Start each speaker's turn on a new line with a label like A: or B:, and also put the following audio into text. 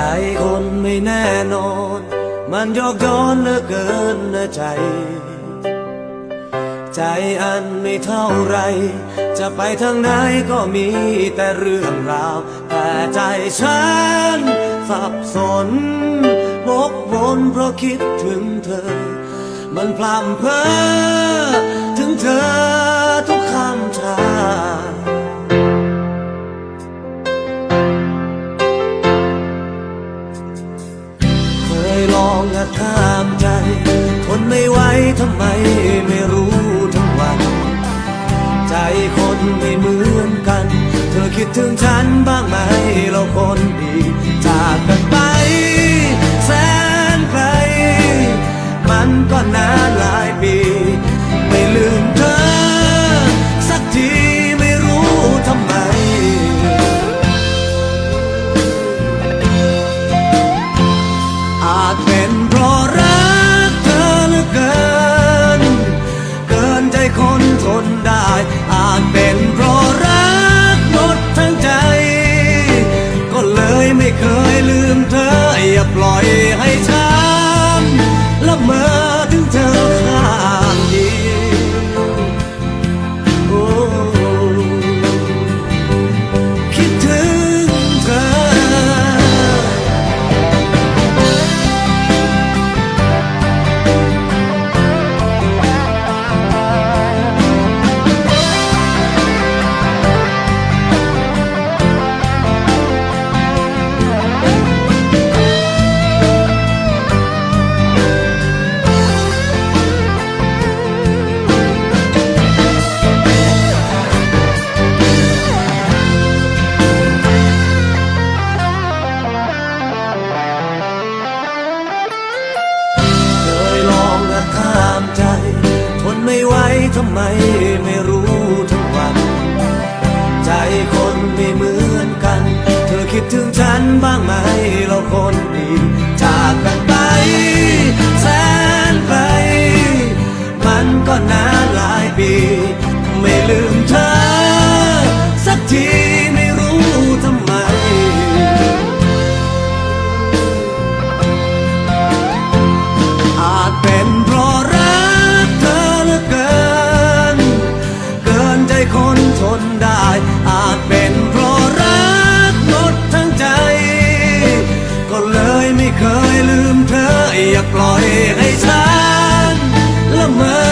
A: ใจคนไม่แน่นอน มันยอกย้อนเหลือเกินนะใจ ใจอันไม่เท่าไร จะไปทางไหนก็มีแต่เรื่องราว แต่ใจฉันสับสนวกวนเพราะคิดถึงเธอ มันพลำเพอถึงเธอทุกคำชาเองหักข้ามใจ ทนไม่ไหวทำไมไม่รู้ทั้งวัน ใจคนไม่เหมือนกัน เธอคิดถึงฉันบ้างไหมเราคนดีจากกัน ถึ ทำไมไม่รู้ทุกวัน ใจคนไม่เหมือนกัน เธอคิดถึงฉันบ้างไหมเราคนดีจากกัน คนทนได้ อาจเป็นเพราะรักหมดทั้งใจ ก็เลยไม่เคยลืมเธอ อย่าปล่อยให้ฉันละเมอ